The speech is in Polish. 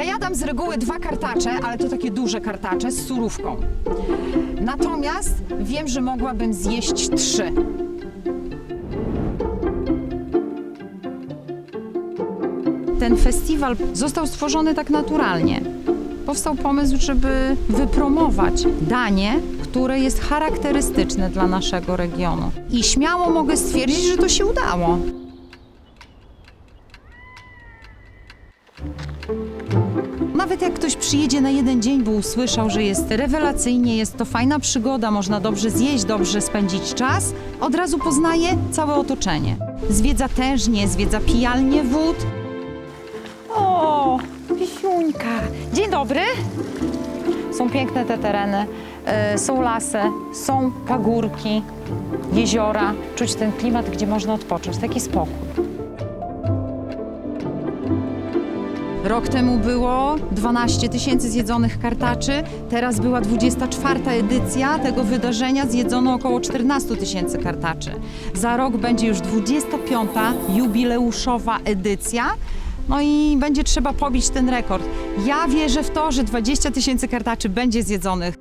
Ja jadam z reguły dwa kartacze, ale to takie duże kartacze z surówką. Natomiast wiem, że mogłabym zjeść trzy. Ten festiwal został stworzony tak naturalnie. Powstał pomysł, żeby wypromować danie, które jest charakterystyczne dla naszego regionu. I śmiało mogę stwierdzić, że to się udało. Nawet jak ktoś przyjedzie na jeden dzień, bo usłyszał, że jest rewelacyjnie, jest to fajna przygoda, można dobrze zjeść, dobrze spędzić czas, od razu poznaje całe otoczenie. Zwiedza tężnie, zwiedza pijalnie wód. O, Pisiuńka. Dzień dobry. Są piękne te tereny, e, są lasy, są pagórki, jeziora. Czuć ten klimat, gdzie można odpocząć, taki spokój. Rok temu było 12 tysięcy zjedzonych kartaczy, teraz była 24 edycja tego wydarzenia, zjedzono około 14 tysięcy kartaczy. Za rok będzie już 25. jubileuszowa edycja. No i będzie trzeba pobić ten rekord. Ja wierzę w to, że 20 tysięcy kartaczy będzie zjedzonych.